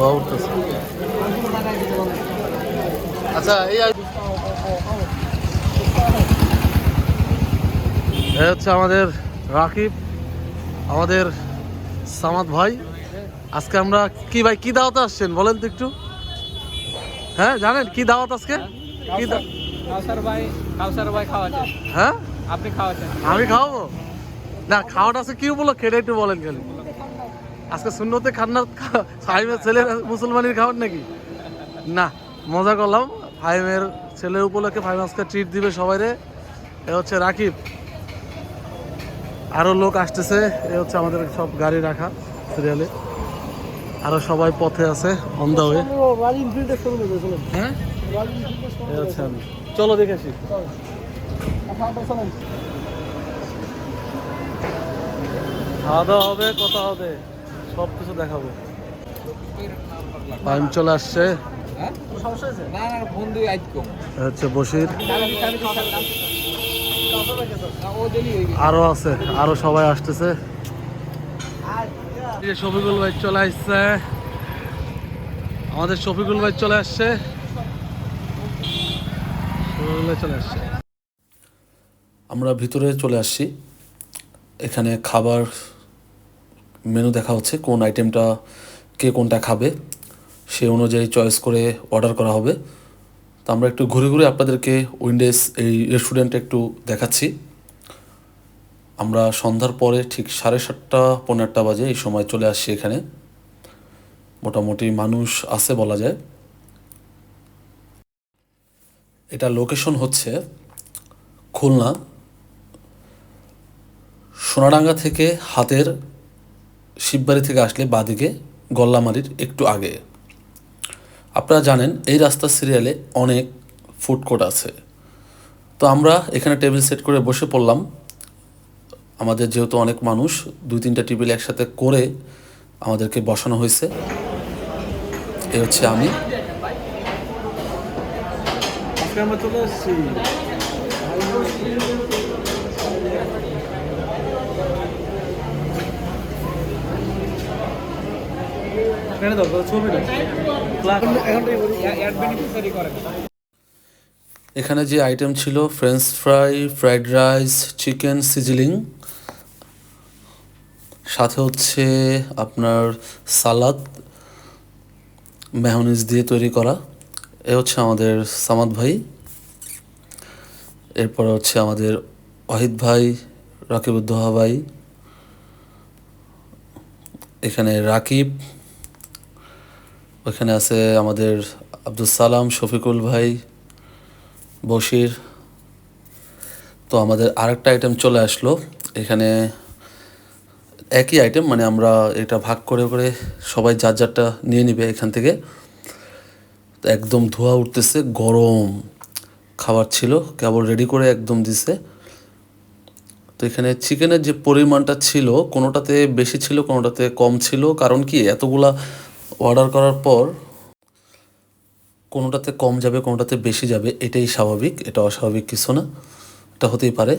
ধোয়া উঠতেছে। আচ্ছা এই হচ্ছে আমাদের রাকিব আমাদের সামাদ ভাই। আজকে আমরা কি ভাই কি দাওয়াতে আসছেন? বলেন তো একটু। হ্যাঁ জানেন কি দাওয়াত আজকে? কি দা- কাউসার ভাই ভাই খাওয়াচ্ছেন হ্যাঁ? আপনি আমি খাওয়াবো? না খাওয়াটা আছে কি উপলক্ষে? এটা একটু বলেন খালি। আজকে শূন্যতে খান্নার ফাইমের ছেলের মুসলমানের খাওয়ার নাকি? না, মজা করলাম। ফাইমের ছেলের উপলক্ষে ফাইম আজকে ট্রিট দিবে সবাইরে। এ হচ্ছে রাকিব। আরও লোক আসতেছে, এ হচ্ছে আমাদের সব গাড়ি রাখা সিরিয়ালে আরও সবাই পথে আছে অন ওয়ে হ্যাঁ? চলো দেখে খাওয়া দাওয়া হবে, কথা হবে। সব কিছু দেখাবো। টাইম চলে আসছে। হচ্ছে বসির আরও আছে আরও সবাই আসতেছে। শফিকুল ভাই চলে আসছে। আমাদের শফিকুল ভাই চলে আসছে। শফিকুল ভাই চলে আসছে। আমরা ভিতরে চলে আসছি। এখানে খাবার মেনু দেখা হচ্ছে, কোন আইটেমটা কে কোনটা খাবে সে অনুযায়ী চয়েস করে অর্ডার করা হবে। তো আমরা একটু ঘুরে ঘুরে আপনাদেরকে উইন্ডেজ এই রেস্টুরেন্টটা একটু দেখাচ্ছি। আমরা সন্ধ্যার পরে ঠিক সাড়ে সাতটা পনেরো আটটা বাজে এই সময় চলে আসছি এখানে। মোটামুটি মানুষ আছে বলা যায়। এটা লোকেশন হচ্ছে খুলনা, সোনাডাঙ্গা থেকে হাতের শিববাড়ি থেকে আসলে বাদিকে গল্লামারির একটু আগে। আপনারা জানেন, এই রাস্তা সিরিয়ালে অনেক ফুড কোর্ট আছে। তো আমরা এখানে টেবিল সেট করে বসে পড়লাম। আমাদের যেহেতু অনেক মানুষ দুই তিনটা টেবিল একসাথে করে আমাদেরকে বসানো হয়েছে। এ হচ্ছে আমি। আমরা চলে দাও ছবি এখানে যে আইটেম ছিল French fry fried rice chicken sizzling সাথে হচ্ছে আপনার সালাদ মেহনিজ দিয়ে তৈরি করা। এ হচ্ছে আমাদের সামাদ ভাই। এরপর হচ্ছে আমাদের অহিত ভাই রাকিবুদ্দোহা ভাই। এখানে রাকিব ওখানে আছে আমাদের আব্দুল সালাম, শফিকুল ভাই, বশির। তো আমাদের আরেকটা আইটেম চলে আসলো। এখানে একই আইটেম মানে আমরা এটা ভাগ করে করে সবাই যার যারটা নিয়ে নিবে এখান থেকে। একদম ধোয়া উঠতেছে, গরম খাবার ছিল, কেবল রেডি করে একদম দিছে। তো এখানে চিকেনের যে পরিমাণটা ছিল, কোনোটাতে বেশি ছিল, কোনোটাতে কম ছিল। কারণ কি, এতগুলা অর্ডার করার পর কোনোটাতে কম যাবে, কোনোটাতে বেশি যাবে, এটাই স্বাভাবিক, এটা অস্বাভাবিক কিছু না, এটা হতেই পারে।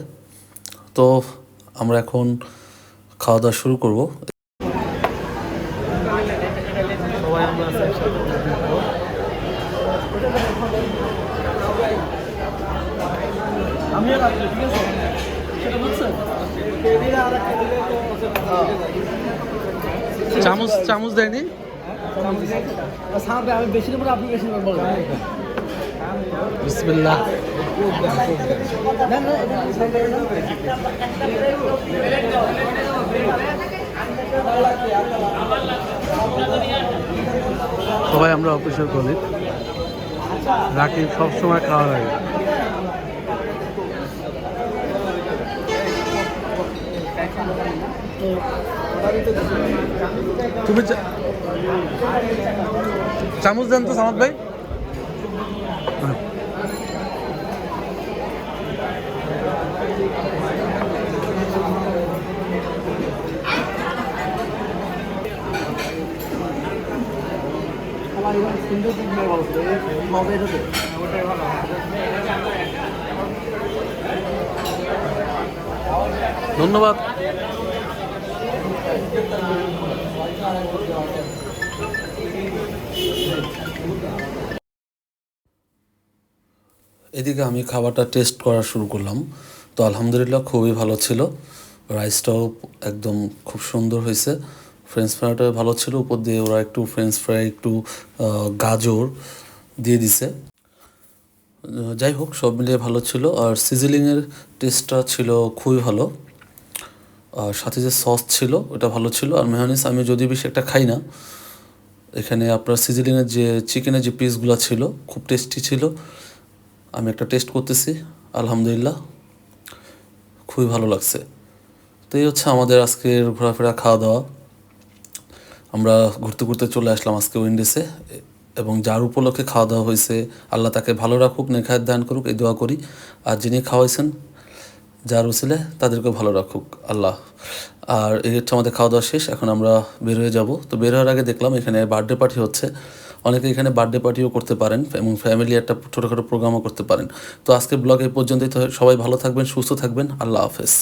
তো আমরা এখন খাওয়া দাওয়া শুরু করব। চামচ চামচ দেয়নি? আমি বেশি আপনি বেশি সবাই আমরা অফিসের কলিগ রাকিব সবসময় খাওয়া লাগে। তুমি চামচ দেন তো সামাদ ভাই সুন্দর এটা তো। ধন্যবাদ এদিকে আমি খাবারটা টেস্ট করা শুরু করলাম। তো আলহামদুলিল্লাহ খুবই ভালো ছিল। রাইসটাও একদম খুব সুন্দর হয়েছে। ফ্রেঞ্চ ফ্রাইটা ভালো ছিল, উপর দিয়ে ওরা একটু ফ্রেঞ্চ ফ্রাই একটু গাজর দিয়ে দিছে। যাই হোক, সব মিলিয়ে ভালো ছিল। আর সিজিলিংয়ের টেস্টটা ছিল খুবই ভালো। সাথে যে সস ছিল, ওটা ভালো ছিল। আর মেহনিস আমি যদি বেশি একটা খাই না, এখানে আপনার সিজিলিংয়ের যে চিকেনের যে পিসগুলো ছিল, খুব টেস্টি ছিল। আমি একটা টেস্ট করতেছি, আলহামদুলিল্লাহ। খুবই ভালো লাগছে। তো এই হচ্ছে আমাদের আজকের ঘোরাফেরা খাওয়া দাওয়া আমরা ঘুরতে ঘুরতে চলে আসলাম আজকে উইন্ডিসে এবং যার উপলক্ষে খাওয়া দাওয়া হয়েছে, আল্লাহ তাকে ভালো রাখুক নেখায় দান করুক, এই দোয়া করি। আর যিনি খাওয়াইছেন যার উচিলে তাদেরকে ভালো রাখুক, আল্লাহ। আর এই হচ্ছে আমাদের খাওয়া দাওয়া শেষ, এখন আমরা বের হয়ে যাব। তো বের হওয়ার আগে দেখলাম এখানে বার্থডে পার্টি হচ্ছে। অনেকে এখানে বার্থডে পার্টিও করতে পারেন এবং ফ্যামিলি একটা ছোটোখাটো প্রোগ্রামও করতে পারেন। তো আজকের ব্লগ এই পর্যন্তই, তো সবাই ভালো থাকবেন, সুস্থ থাকবেন, আল্লাহ হাফেজ।